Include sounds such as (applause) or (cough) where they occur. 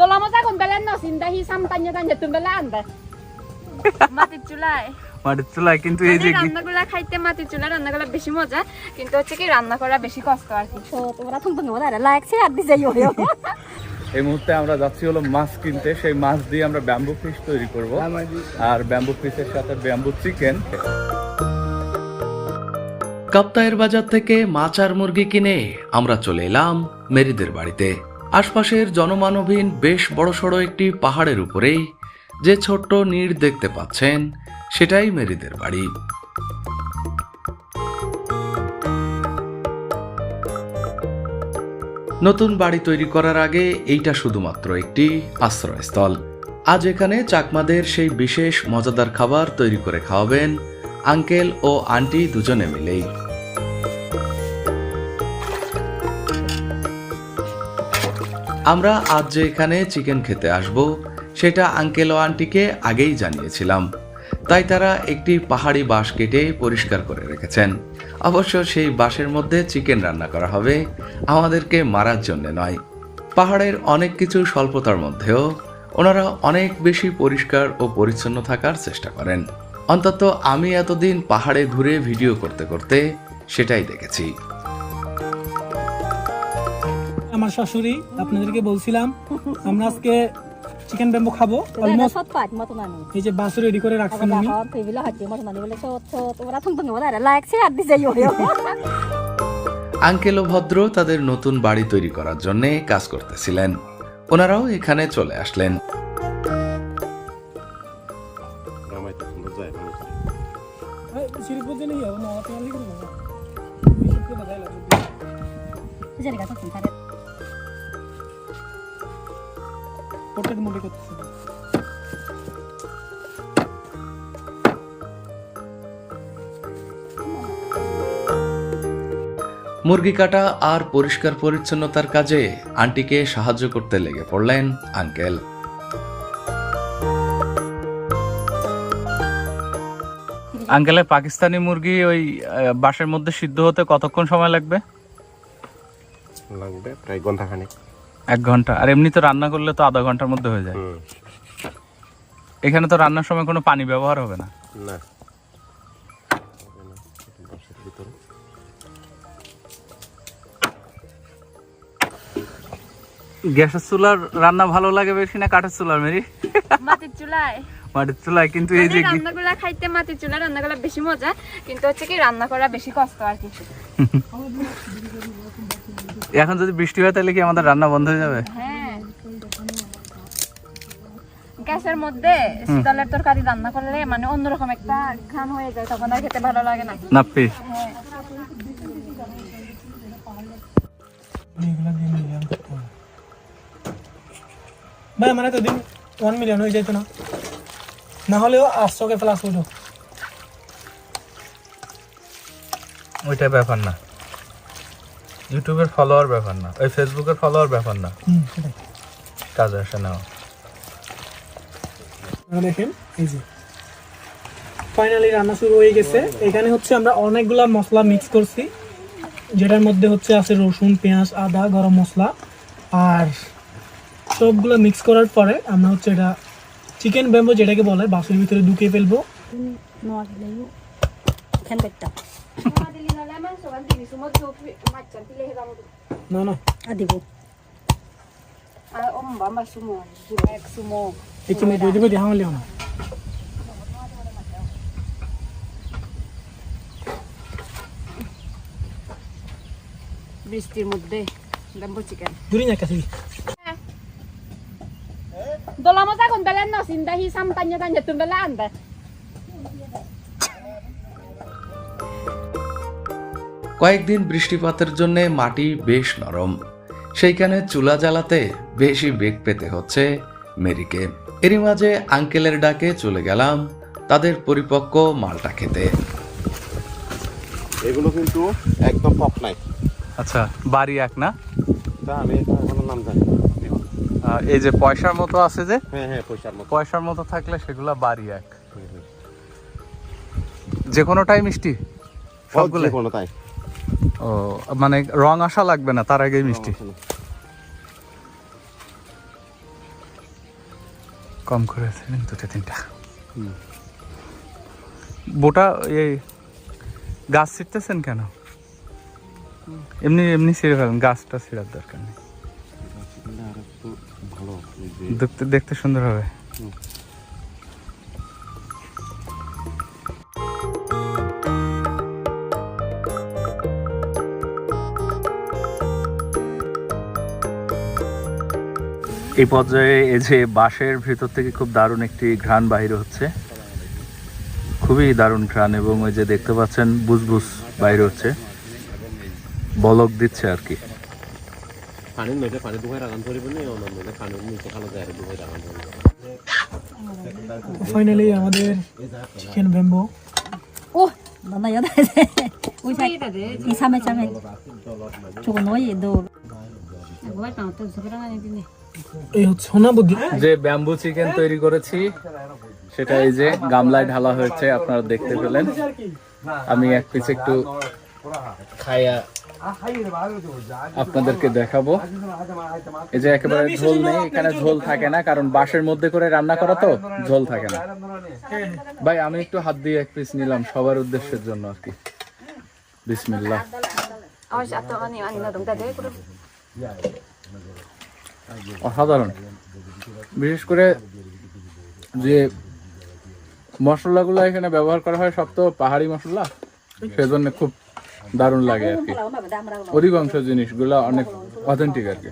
Dolamos a comprar no? Sin dahi sampanya tanya tumbelanda. মাটির চুলায় মাটির চুলায় কিন্তু এই যে রান্নাগুলা খাইতে মাটির চুলা রান্নাগুলা বেশি মজা কিন্তু হচ্ছে কি রান্না করা বেশি কষ্ট আর কি তো তোমরা তুমি তুমি ওরা লাগছে আর ইয়ো এই মুহূর্তে আমরা যাচ্ছি হলো মাছ কিনতে। সেই মাছ দিয়ে আমরা ব্যাম্বু ফিশ তৈরি করব। আর ব্যাম্বু ফিশের সাথে ব্যাম্বু চিকেন। কাপ্তায়ের বাজার থেকে মাছ আর মুরগি কিনে আমরা চলে এলাম মেরিদের বাড়িতে। আশপাশের জনমানবহীন বেশ বড়সড় একটি পাহাড়ের উপরেই যে ছোট্ট নীড় দেখতে পাচ্ছেন, সেটাই মেরিদের বাড়ি। নতুন বাড়ি তৈরি করার আগে এইটা শুধুমাত্র একটি আশ্রয়স্থল। আজ এখানে চাকমাদের সেই বিশেষ মজাদার খাবার তৈরি করে খাওয়াবেন আঙ্কেল ও আন্টি দুজনে মিলেই। আমরা আজ যে এখানে চিকেন খেতে আসব, সেটা আঙ্কেল ও আন্টিকে আগেই জানিয়েছিলাম। তাই তারা একটি পাহাড়ি বাঁশ কেটে পরিষ্কার করে রেখেছেন। অবশ্য সেই বাঁশের মধ্যে চিকেন রান্না করা হবে, আমাদেরকে মারার জন্য নয়। পাহাড়ের অনেক কিছু স্বল্পতার মধ্যেও ওনারা অনেক বেশি পরিষ্কার ও পরিচ্ছন্ন থাকার চেষ্টা করেন। অন্তত আমি এতদিন পাহাড়ে ঘুরে ভিডিও করতে করতে সেটাই দেখেছি। আমার শাশুড়ি আপনাদেরকে বলছিলাম আমরা আজকে চিকেন ব্যাম্বো খাব অলমোস্ট এই যে বাস রেডি করে রাখছেন আঙ্কেল ও ভদ্র তাদের নতুন বাড়ি তৈরি করার জন্য কাজ করতেছিলেন। ওনারাও এখানে চলে আসলেন। প্রত্যেক মুড়ি করতেছে। মুরগি কাটা আর পরিষ্কার পরিচ্ছন্নতার কাজে আন্টিকে সাহায্য করতে লেগে পড়লেন আঙ্কেল। আঙ্কেলের পাকিস্তানি মুরগি ওই বাঁশের মধ্যে সিদ্ধ হতে কতক্ষণ সময় লাগবে? লাগবে প্রায় ঘণ্টা খানিক এক ঘণ্টা। আর এমনি তো রান্না করলে তো আধা ঘণ্টার মধ্যে হয়ে যায়। এখানে তো রান্নার সময় কোনো পানি ব্যবহার হবে না। গ্যাসের চুলার রান্না ভালো লাগে বেশি না কাঠের চুলার মেরি? মাটির চুলায়। মাটির চুলায় কিন্তু এই যে রান্নাগুলা খাইতে মাটির চুলা রান্নাগুলা বেশি মজা কিন্তু হচ্ছে কি রান্না করা বেশি কষ্ট আর কি। (laughs) এখন যদি বৃষ্টি হয় তাহলে কি আমাদের রান্না বন্ধ হয়ে যাবে? হ্যাঁ। গ্যাসের মধ্যে শীতলের তরকারি রান্না করলে মানে অন্যরকম একটা ঘ্রাণ হয়ে যায় তখন আর খেতে ভালো লাগে না। নাপ্পি। হ্যাঁ। এগুলা ভাই আমার এতদিন ওয়ান মিলিয়ন হয়ে যেত না? না হলেও আটশোকে প্লাস উঠো ওইটা ব্যাপার না। ইউটিউবের ফলোয়ার ব্যাপার না ওই ফেসবুকের ফলোয়ার ব্যাপার না। কাজে আসে না। দেখেন এই যে। ফাইনালি রান্না শুরু হয়ে গেছে। এখানে হচ্ছে আমরা অনেকগুলা মশলা মিক্স করছি যেটার মধ্যে হচ্ছে আছে রসুন পেঁয়াজ আদা গরম মশলা। আর সবগুলো মিক্স করার পরে আমরা হচ্ছে এটা চিকেন ব্যাম্বো যেটাকে বলে বাসের ভিতরে ঢুকিয়ে ফেলব। নোয়া গেলেও খেন করতে না না আর দিব একটু দিয়ে দেবো দেখা হলেও না বৃষ্টির মধ্যে ব্যাম্বো চিকেন দূরে না কাছে Dolamos a comprar no sin dahi sampanya tanya tumbelanda. কয়েকদিন বৃষ্টিপাতের জন্য মাটি বেশ নরম। সেইখানে চুলা জ্বালাতে বেশি বেগ পেতে হচ্ছে মেরিকে। এরই মাঝে আঙ্কেলের ডাকে চলে গেলাম তাদের পরিপক্ক মালটা খেতে। এগুলো কিন্তু একদম পপ নাই আচ্ছা বাড়ি এক না? তা আমি এখনও নাম জানি এই যে পয়সার মতো আছে যে? হ্যাঁ হ্যাঁ পয়সার মতো। পয়সার মতো থাকলে সেগুলা বাড়ি এক। যে কোনোটাই মিষ্টি? সবগুলো যে কোনো তাই। ও মানে রং আসা লাগবে না তার আগেই মিষ্টি। কম করেছে দুটো তিনটা। বোটা এই গাছ ছিটতেছেন কেন? এমনি এমনি ছিঁড়ে ফেলেন গাছটা ছিঁড়ার দরকার নেই। দেখতে দেখতে সুন্দর হবে। এই পর্যায়ে এই যে বাঁশের ভেতর থেকে খুব দারুণ একটি ঘ্রাণ বাহির হচ্ছে খুবই দারুণ ঘ্রাণ এবং ওই যে দেখতে পাচ্ছেন বুসবুস বাইরে হচ্ছে বলক দিচ্ছে আর কি পানির নইলে পানি দুখাই রাখান ধরিব নি অন্য নইলে পানির নিচে খালো যায় দুখাই রাখান ধরিব ফাইনালি আমাদের চিকেন ব্যাম্বো 오, 너나 여다 이제. 우리 사 이 삼회 삼회. 저거 너희 너. এই হচ্ছে সোনা বুদ্ধি যে ব্যাম্বু চিকেন তৈরি করেছি সেটা এই যে গামলায় ঢালা হয়েছে আপনারা দেখতে পেলেন। আমি এক পিস একটু খাইয়া আপনাদেরকে দেখাবো। এই যে একেবারে ঝোল নেই এখানে ঝোল থাকে না কারণ বাঁশের মধ্যে করে রান্না করা তো ঝোল থাকে না। ভাই আমি একটু হাত দিয়ে এক পিস নিলাম সবার উদ্দেশ্যের জন্য আর কি। বিসমিল্লাহ। অসাধারণ। বিশেষ করে যে মশলাগুলো এখানে ব্যবহার করা হয় সব তো পাহাড়ি মশলা। সেজন্য খুব দারুণ লাগে আর কি। অধিকাংশ জিনিসগুলো অনেক অথেন্টিক আর কি।